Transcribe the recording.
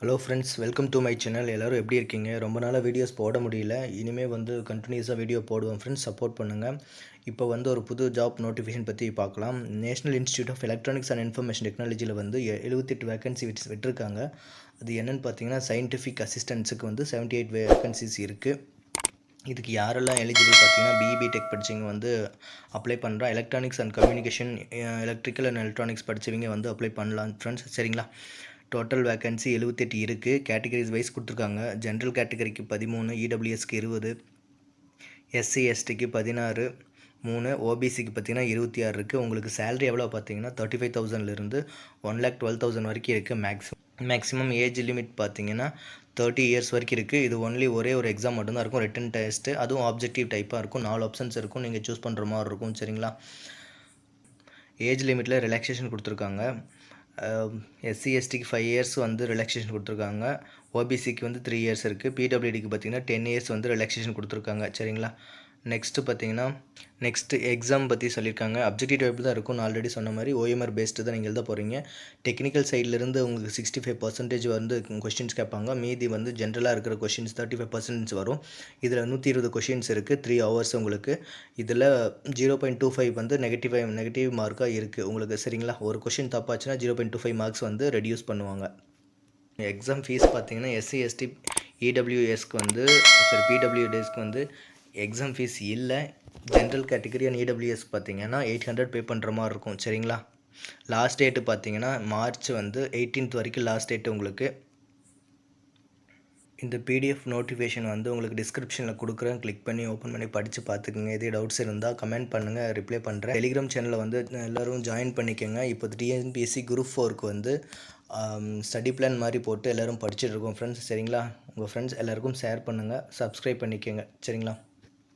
Hello friends welcome to my channel எல்லோரும் எப்படி இருக்கீங்க? ரொம்ப நாளாக வீடியோஸ் போட முடியல. இனிமேல் வந்து கண்டினியூஸாக வீடியோ போடுவோம் ஃப்ரெண்ட்ஸ் சப்போர்ட் பண்ணுங்கள் இப்போ வந்து ஒரு புது ஜாப் நோட்டிஃபிகேஷன் பற்றி பார்க்கலாம். National institute of electronics and information டெக்னாலஜியில் வந்து எழுபத்தெட்டு வேகன்சி விட்டு விட்டுருக்காங்க. அது என்னென்னு பார்த்தீங்கன்னா சயின்டிஃபிக் அசிஸ்டன்ஸுக்கு வந்து 78 எயிட் வேகன்சிஸ் இருக்குது இதுக்கு யாரெல்லாம் எலிஜிபிள் பார்த்தீங்கன்னா பிஇபி டெக் படிச்சவங்க வந்து அப்ளை பண்ணுறா electronics and communication electrical and electronics படித்தவங்க வந்து அப்ளை பண்ணலாம் ஃப்ரெண்ட்ஸ் சரிங்களா? டோட்டல் வேகன்சி எழுபத்தெட்டு இருக்குது கேட்டகரிஸ் வைஸ் கொடுத்துருக்காங்க. ஜென்ரல் கேட்டகரிக்கு பதிமூணு இடபிள்யூஎஸ்க்கு இருபது எஸ்சி எஸ்டிக்கு பதினாறு மூணு ஓபிசிக்கு பார்த்தீங்கன்னா இருபத்தி ஆறு இருக்குது உங்களுக்கு சேலரி எவ்வளோ பார்த்தீங்கன்னா தேர்ட்டி ஃபைவ் தௌசண்ட்லேருந்து ஒன் லேக் டுவெல் தௌசண்ட் வரைக்கும் இருக்குது மேக்ஸிமம் மேக்ஸிமம் ஏஜ் லிமிட் பார்த்தீங்கன்னா தேர்ட்டி இயர்ஸ் வரைக்கும் இருக்குது இது ஒன்லி ஒரே ஒரு எக்ஸாம் மட்டும்தான் இருக்கும். ரிட்டன் டெஸ்ட்டு அதுவும் ஆப்ஜெக்டிவ் டைப்பாக இருக்கும். நாலு ஆப்ஷன்ஸ் இருக்கும். நீங்கள் சூஸ் பண்ணுற மாதிரி இருக்கும். சரிங்களா? ஏஜ் லிமிட்டில் ரிலாக்ஸேஷன் கொடுத்துருக்காங்க. எஸ்சி எஸ்டிக்கு ஃபைவ் இயர்ஸ் வந்து ரிலாக்ஸேஷன் கொடுத்துருக்காங்க. ஓபிசிக்கு வந்து த்ரீ இயர்ஸ் இருக்குது பிடபிள்யூடிக்கு பார்த்தீங்கன்னா டென் இயர்ஸ் வந்து ரிலாக்ஸேஷன் கொடுத்துருக்காங்க. சரிங்களா? நெக்ஸ்ட்டு பார்த்தீங்கன்னா நெக்ஸ்ட்டு எக்ஸாம் பற்றி சொல்லியிருக்காங்க. அப்ஜெக்டிவ் டைப் தான் இருக்கும் நான் ஆல்ரெடி சொன்ன மாதிரி ஓஎம்ஆர் பேஸ்டு தான் நீங்கள் எழுத போகிறீங்க டெக்னிக்கல் சைட்லேருந்து உங்களுக்கு சிக்ஸ்டி ஃபைவ் பர்சன்டேஜ் வந்து கொஷின்ஸ் கேட்பாங்க. மீதி வந்து ஜென்ரலாக இருக்கிற கொஷின்ஸ் தேர்ட்டி ஃபைவ் பர்சன்டேஜ் வரும். இதில் நூற்றி இருபது கொஷின்ஸ் இருக்குது த்ரீ ஹவர்ஸ் உங்களுக்கு. இதில் ஜீரோ பாயிண்ட் டூ ஃபைவ் வந்து நெகட்டிவ் நெகட்டிவ் மார்க்காக இருக்குது உங்களுக்கு சரிங்களா? ஒரு question தப்பாச்சுன்னா zero point two five marks வந்து ரெடியூஸ் பண்ணுவாங்க. எக்ஸாம் ஃபீஸ் பார்த்தீங்கன்னா எஸ்சி எஸ்டி இடபிள்யூஎஸ்க்கு வந்து சரி பிடபிள்யூடிஎஸ்க்கு வந்து எக்ஸாம் ஃபீஸ் இல்லை. ஜென்ரல் கேட்டகரி அண்ட் இடபிள்யூஎஸ் பார்த்தீங்கன்னா எயிட் ஹண்ட்ரட் பே பண்ணுற மாதிரி இருக்கும். சரிங்களா? லாஸ்ட் டேட்டு பார்த்தீங்கன்னா மார்ச் வந்து 18th வரைக்கும் லாஸ்ட் டேட்டு உங்களுக்கு இந்த பிடிஎஃப் நோட்டிஃபிகேஷன் வந்து உங்களுக்கு டிஸ்கிரிப்ஷனில் கொடுக்குறேன். கிளிக் பண்ணி ஓப்பன் பண்ணி படித்து பார்த்துக்குங்க. எதே டவுட்ஸ் இருந்தால் கமெண்ட் பண்ணுங்கள் ரிப்ளை பண்ணுறேன் டெலிகிராம் சேனலில் வந்து எல்லோரும் ஜாயின் பண்ணிக்கோங்க. இப்போ டிஎன்பிஎஸ்சி குரூப் ஃபோருக்கு வந்து um, ஸ்டடி பிளான் மாதிரி போட்டு எல்லோரும் படிச்சுட்டு இருக்கோம் ஃப்ரெண்ட்ஸ் சரிங்களா? உங்கள் ஃப்ரெண்ட்ஸ் எல்லாருக்கும் ஷேர் பண்ணுங்கள் சப்ஸ்கிரைப் பண்ணிக்கோங்க. சரிங்களா?